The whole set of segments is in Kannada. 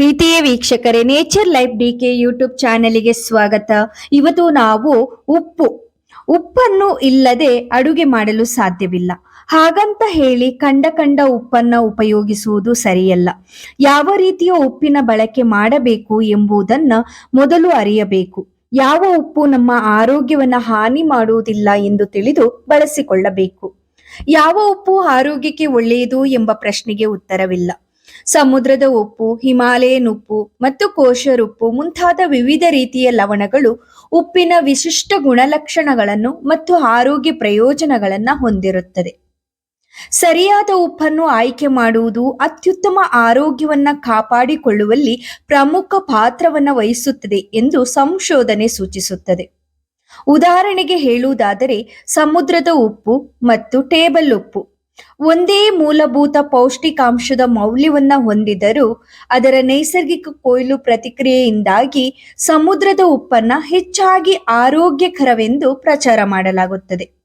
ಪ್ರೀತಿಯ ವೀಕ್ಷಕರೇ nature life D K YouTube ಚಾನೆಲ್ಗೆ ಸ್ವಾಗತ. ಇವತ್ತು ನಾವು ಉಪ್ಪು, ಉಪ್ಪನ್ನು ಇಲ್ಲದೆ ಅಡುಗೆ ಮಾಡಲು ಸಾಧ್ಯವಿಲ್ಲ. ಹಾಗಂತ ಹೇಳಿ ಕಂಡ ಕಂಡ ಉಪ್ಪನ್ನ ಉಪಯೋಗಿಸುವುದು ಸರಿಯಲ್ಲ. ಯಾವ ರೀತಿಯ ಉಪ್ಪಿನ ಬಳಕೆ ಮಾಡಬೇಕು ಎಂಬುದನ್ನ ಮೊದಲು ಅರಿಯಬೇಕು. ಯಾವ ಉಪ್ಪು ನಮ್ಮ ಆರೋಗ್ಯವನ್ನು ಹಾನಿ ಮಾಡುವುದಿಲ್ಲ ಎಂದು ತಿಳಿದು ಬಳಸಿಕೊಳ್ಳಬೇಕು. ಯಾವ ಉಪ್ಪು ಆರೋಗ್ಯಕ್ಕೆ ಒಳ್ಳೆಯದು ಎಂಬ ಪ್ರಶ್ನೆಗೆ ಉತ್ತರವಿಲ್ಲ. ಸಮುದ್ರದ ಉಪ್ಪು ಹಿಮಾಲಯನ್ ಉಪ್ಪು ಮತ್ತು ಕೋಶರುಪ್ಪು ಮುಂತಾದ ವಿವಿಧ ರೀತಿಯ ಲವಣಗಳು ಉಪ್ಪಿನ ವಿಶಿಷ್ಟ ಗುಣಲಕ್ಷಣಗಳನ್ನು ಮತ್ತು ಆರೋಗ್ಯ ಪ್ರಯೋಜನಗಳನ್ನು ಹೊಂದಿರುತ್ತದೆ. ಸರಿಯಾದ ಉಪ್ಪನ್ನು ಆಯ್ಕೆ ಮಾಡುವುದು ಅತ್ಯುತ್ತಮ ಆರೋಗ್ಯವನ್ನು ಕಾಪಾಡಿಕೊಳ್ಳುವಲ್ಲಿ ಪ್ರಮುಖ ಪಾತ್ರವನ್ನು ವಹಿಸುತ್ತದೆ ಎಂದು ಸಂಶೋಧನೆ ಸೂಚಿಸುತ್ತದೆ. ಉದಾಹರಣೆಗೆ ಹೇಳುವುದಾದರೆ, ಸಮುದ್ರದ ಉಪ್ಪು ಮತ್ತು ಟೇಬಲ್ ಉಪ್ಪು ಒಂದೇ ಮೂಲಭೂತ ಪೌಷ್ಟಿಕಾಂಶದ ಮೌಲ್ಯವನ್ನ ಹೊಂದಿದರೂ ಅದರ ನೈಸರ್ಗಿಕ ಕೊಯ್ಲು ಪ್ರತಿಕ್ರಿಯೆಯಿಂದಾಗಿ ಸಮುದ್ರದ ಉಪ್ಪನ್ನ ಹೆಚ್ಚಾಗಿ ಆರೋಗ್ಯಕರವೆಂದು ಪ್ರಚಾರ ಮಾಡಲಾಗುತ್ತದೆ.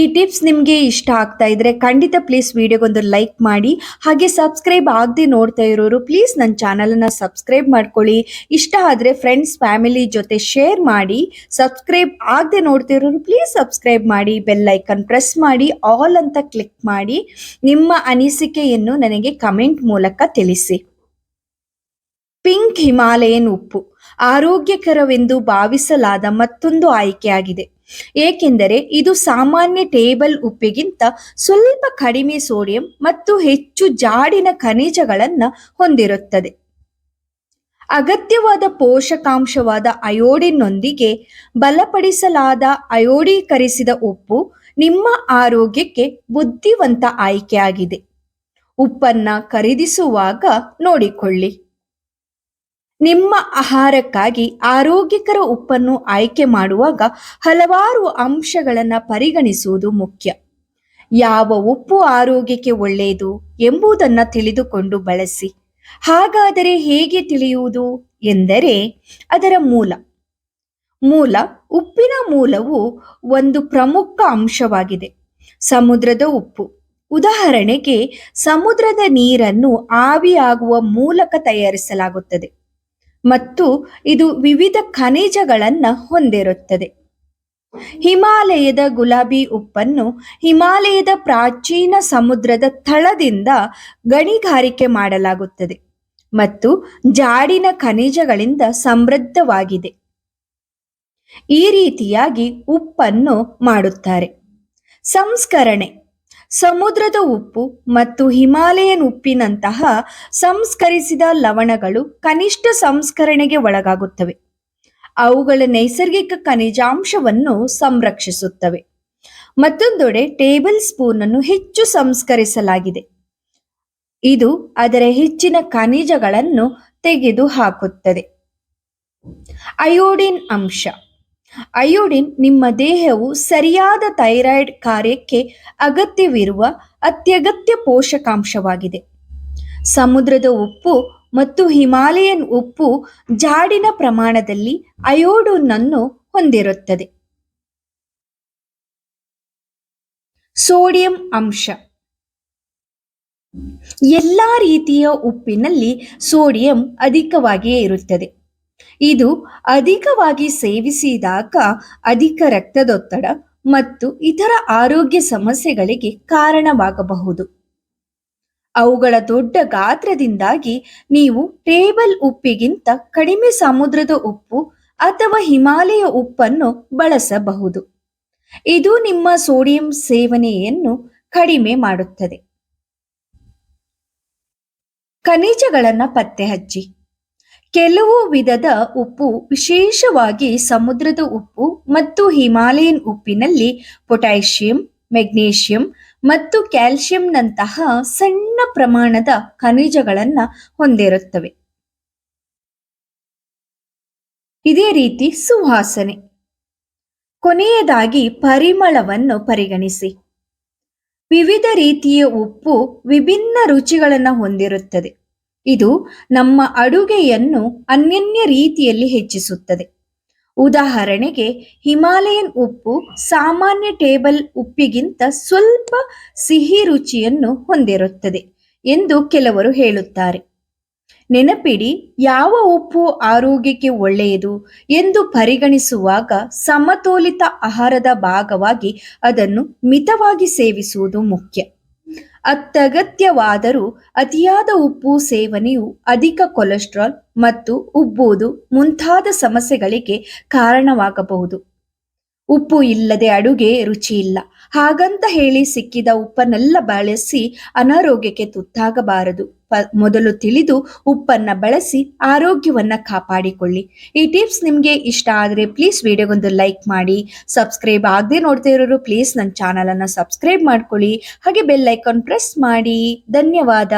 ಈ ಟಿಪ್ಸ್ ನಿಮಗೆ ಇಷ್ಟ ಆಗ್ತಾ ಇದ್ರೆ ಖಂಡಿತ ಪ್ಲೀಸ್ ವಿಡಿಯೋಗೊಂದು ಲೈಕ್ ಮಾಡಿ. ಹಾಗೆ ಸಬ್ಸ್ಕ್ರೈಬ್ ಆಗದೆ ನೋಡ್ತಾ ಇರೋರು ಪ್ಲೀಸ್ ನನ್ನ ಚಾನಲನ್ನು ಸಬ್ಸ್ಕ್ರೈಬ್ ಮಾಡ್ಕೊಳ್ಳಿ. ಇಷ್ಟ ಆದರೆ ಫ್ರೆಂಡ್ಸ್ ಫ್ಯಾಮಿಲಿ ಜೊತೆ ಶೇರ್ ಮಾಡಿ. ಸಬ್ಸ್ಕ್ರೈಬ್ ಆಗದೆ ನೋಡ್ತಾ ಇರೋರು ಪ್ಲೀಸ್ ಸಬ್ಸ್ಕ್ರೈಬ್ ಮಾಡಿ. ಬೆಲ್ ಐಕನ್ ಪ್ರೆಸ್ ಮಾಡಿ. ಆಲ್ ಅಂತ ಕ್ಲಿಕ್ ಮಾಡಿ. ನಿಮ್ಮ ಅನಿಸಿಕೆಯನ್ನು ನನಗೆ ಕಮೆಂಟ್ ಮೂಲಕ ತಿಳಿಸಿ. ಪಿಂಕ್ ಹಿಮಾಲಯನ್ ಉಪ್ಪು. ಆರೋಗ್ಯಕರವೆಂದು ಭಾವಿಸಲಾದ ಮತ್ತೊಂದು ಆಯ್ಕೆಯಾಗಿದೆ. ಏಕೆಂದರೆ ಇದು ಸಾಮಾನ್ಯ ಟೇಬಲ್ ಉಪ್ಪಿಗಿಂತ ಸ್ವಲ್ಪ ಕಡಿಮೆ ಸೋಡಿಯಂ ಮತ್ತು ಹೆಚ್ಚು ಜಾಡಿನ ಖನಿಜಗಳನ್ನು ಹೊಂದಿರುತ್ತದೆ. ಅಗತ್ಯವಾದ ಪೋಷಕಾಂಶವಾದ ಅಯೋಡಿನ್ನೊಂದಿಗೆ ಬಲಪಡಿಸಲಾದ ಅಯೋಡೀಕರಿಸಿದ ಉಪ್ಪು ನಿಮ್ಮ ಆರೋಗ್ಯಕ್ಕೆ ಬುದ್ಧಿವಂತ ಆಯ್ಕೆಯಾಗಿದೆ. ಉಪ್ಪನ್ನ ಖರೀದಿಸುವಾಗ ನೋಡಿಕೊಳ್ಳಿ. ನಿಮ್ಮ ಆಹಾರಕ್ಕಾಗಿ ಆರೋಗ್ಯಕರ ಉಪ್ಪನ್ನು ಆಯ್ಕೆ ಮಾಡುವಾಗ ಹಲವಾರು ಅಂಶಗಳನ್ನು ಪರಿಗಣಿಸುವುದು ಮುಖ್ಯ. ಯಾವ ಉಪ್ಪು ಆರೋಗ್ಯಕ್ಕೆ ಒಳ್ಳೆಯದು ಎಂಬುದನ್ನು ತಿಳಿದುಕೊಂಡು ಬಳಸಿ. ಹಾಗಾದರೆ ಹೇಗೆ ತಿಳಿಯುವುದು? ಎಂದರೆ ಅದರ ಮೂಲ. ಮೂಲ, ಉಪ್ಪಿನ ಮೂಲವು ಒಂದು ಪ್ರಮುಖ ಅಂಶವಾಗಿದೆ. ಸಮುದ್ರದ ಉಪ್ಪು. ಉದಾಹರಣೆಗೆ ಸಮುದ್ರದ ನೀರನ್ನು ಆವಿಯಾಗುವ ಮೂಲಕ ತಯಾರಿಸಲಾಗುತ್ತದೆ. ಮತ್ತು ಇದು ವಿವಿಧ ಖನಿಜಗಳನ್ನು ಹೊಂದಿರುತ್ತದೆ. ಹಿಮಾಲಯದ ಗುಲಾಬಿ ಉಪ್ಪನ್ನು ಹಿಮಾಲಯದ ಪ್ರಾಚೀನ ಸಮುದ್ರದ ತಳದಿಂದ ಗಣಿಗಾರಿಕೆ ಮಾಡಲಾಗುತ್ತದೆ ಮತ್ತು ಜಾಡಿನ ಖನಿಜಗಳಿಂದ ಸಮೃದ್ಧವಾಗಿದೆ. ಈ ರೀತಿಯಾಗಿ ಉಪ್ಪನ್ನು ಮಾಡುತ್ತಾರೆ. ಸಂಸ್ಕರಣೆ. ಸಮುದ್ರದ ಉಪ್ಪು ಮತ್ತು ಹಿಮಾಲಯನ್ ಉಪ್ಪಿನಂತಹ ಸಂಸ್ಕರಿಸಿದ ಲವಣಗಳು ಕನಿಷ್ಠ ಸಂಸ್ಕರಣೆಗೆ ಒಳಗಾಗುತ್ತವೆ. ಅವುಗಳ ನೈಸರ್ಗಿಕ ಖನಿಜಾಂಶವನ್ನು ಸಂರಕ್ಷಿಸುತ್ತವೆ. ಮತ್ತೊಂದೆಡೆ ಟೇಬಲ್ ಸ್ಪೂನ್ ಅನ್ನು ಹೆಚ್ಚು ಸಂಸ್ಕರಿಸಲಾಗಿದೆ. ಇದು ಅದರ ಹೆಚ್ಚಿನ ಖನಿಜಗಳನ್ನು ತೆಗೆದು ಹಾಕುತ್ತದೆ ಅಯೋಡಿನ್ ಅಂಶ. ಅಯೋಡಿನ್ ನಿಮ್ಮ ದೇಹವು ಸರಿಯಾದ ಥೈರಾಯ್ಡ್ ಕಾರ್ಯಕ್ಕೆ ಅಗತ್ಯವಿರುವ ಅತ್ಯಗತ್ಯ ಪೋಷಕಾಂಶವಾಗಿದೆ. ಸಮುದ್ರದ ಉಪ್ಪು ಮತ್ತು ಹಿಮಾಲಯನ್ ಉಪ್ಪು ಜಾಡಿನ ಪ್ರಮಾಣದಲ್ಲಿ ಅಯೋಡಿನನ್ನು ಹೊಂದಿರುತ್ತದೆ. ಸೋಡಿಯಂ ಅಂಶ. ಎಲ್ಲಾ ರೀತಿಯ ಉಪ್ಪಿನಲ್ಲಿ ಸೋಡಿಯಂ ಅಧಿಕವಾಗಿಯೇ ಇರುತ್ತದೆ. ಇದು ಅಧಿಕವಾಗಿ ಸೇವಿಸಿದಾಗ ಅಧಿಕ ರಕ್ತದೊತ್ತಡ ಮತ್ತು ಇತರ ಆರೋಗ್ಯ ಸಮಸ್ಯೆಗಳಿಗೆ ಕಾರಣವಾಗಬಹುದು. ಅವುಗಳ ದೊಡ್ಡ ಗಾತ್ರದಿಂದಾಗಿ ನೀವು ಟೇಬಲ್ ಉಪ್ಪಿಗಿಂತ ಕಡಿಮೆ ಸಮುದ್ರದ ಉಪ್ಪು ಅಥವಾ ಹಿಮಾಲಯ ಉಪ್ಪನ್ನು ಬಳಸಬಹುದು. ಇದು ನಿಮ್ಮ ಸೋಡಿಯಂ ಸೇವನೆಯನ್ನು ಕಡಿಮೆ ಮಾಡುತ್ತದೆ. ಖನಿಜಗಳನ್ನು ಪತ್ತೆ ಹಚ್ಚಿ ಕೆಲವು ವಿಧದ ಉಪ್ಪು, ವಿಶೇಷವಾಗಿ ಸಮುದ್ರದ ಉಪ್ಪು ಮತ್ತು ಹಿಮಾಲಯನ್ ಉಪ್ಪಿನಲ್ಲಿ ಪೊಟ್ಯಾಷಿಯಂ, ಮೆಗ್ನೀಷಿಯಂ ಮತ್ತು ಕ್ಯಾಲ್ಸಿಯಂನಂತಹ ಸಣ್ಣ ಪ್ರಮಾಣದ ಖನಿಜಗಳನ್ನು ಹೊಂದಿರುತ್ತವೆ. ಇದೇ ರೀತಿ ಸುವಾಸನೆ. ಕೊನೆಯದಾಗಿ ಪರಿಮಳವನ್ನು ಪರಿಗಣಿಸಿ. ವಿವಿಧ ರೀತಿಯ ಉಪ್ಪು ವಿಭಿನ್ನ ರುಚಿಗಳನ್ನು ಹೊಂದಿರುತ್ತದೆ. ಇದು ನಮ್ಮ ಅಡುಗೆಯನ್ನು ಅನ್ಯನ್ಯ ರೀತಿಯಲ್ಲಿ ಹೆಚ್ಚಿಸುತ್ತದೆ. ಉದಾಹರಣೆಗೆ, ಹಿಮಾಲಯನ್ ಉಪ್ಪು ಸಾಮಾನ್ಯ ಟೇಬಲ್ ಉಪ್ಪಿಗಿಂತ ಸ್ವಲ್ಪ ಸಿಹಿ ರುಚಿಯನ್ನು ಹೊಂದಿರುತ್ತದೆ ಎಂದು ಕೆಲವರು ಹೇಳುತ್ತಾರೆ. ನೆನಪಿಡಿ, ಯಾವ ಉಪ್ಪು ಆರೋಗ್ಯಕ್ಕೆ ಒಳ್ಳೆಯದು ಎಂದು ಪರಿಗಣಿಸುವಾಗ ಸಮತೋಲಿತ ಆಹಾರದ ಭಾಗವಾಗಿ ಅದನ್ನು ಮಿತವಾಗಿ ಸೇವಿಸುವುದು ಮುಖ್ಯ. ಅತ್ಯಗತ್ಯವಾದರೂ ಅತಿಯಾದ ಉಪ್ಪು ಸೇವನೆಯು ಅಧಿಕ ಕೊಲೆಸ್ಟ್ರಾಲ್ ಮತ್ತು ಉಬ್ಬುವುದು ಮುಂತಾದ ಸಮಸ್ಯೆಗಳಿಗೆ ಕಾರಣವಾಗಬಹುದು. ಉಪ್ಪು ಇಲ್ಲದೆ ಅಡುಗೆ ರುಚಿ ಇಲ್ಲ. ಹಾಗಂತ ಹೇಳಿ ಸಿಕ್ಕಿದ ಉಪ್ಪನ್ನೆಲ್ಲ ಬಳಸಿ ಅನಾರೋಗ್ಯಕ್ಕೆ ತುತ್ತಾಗಬಾರದು. ಮೊದಲು ತಿಳಿದು ಉಪ್ಪನ್ನ ಬಳಸಿ ಆರೋಗ್ಯವನ್ನ ಕಾಪಾಡಿಕೊಳ್ಳಿ. ಈ ಟಿಪ್ಸ್ ನಿಮಗೆ ಇಷ್ಟ ಆದರೆ ಪ್ಲೀಸ್ ವಿಡಿಯೋಗೊಂದು ಲೈಕ್ ಮಾಡಿ. ಸಬ್ಸ್ಕ್ರೈಬ್ ಆಗದೆ ನೋಡ್ತಾ ಇರೋರು ಪ್ಲೀಸ್ ನನ್ನ ಚಾನಲನ್ನು ಸಬ್ಸ್ಕ್ರೈಬ್ ಮಾಡ್ಕೊಳ್ಳಿ. ಹಾಗೆ ಬೆಲ್ ಐಕಾನ್ ಪ್ರೆಸ್ ಮಾಡಿ. ಧನ್ಯವಾದ.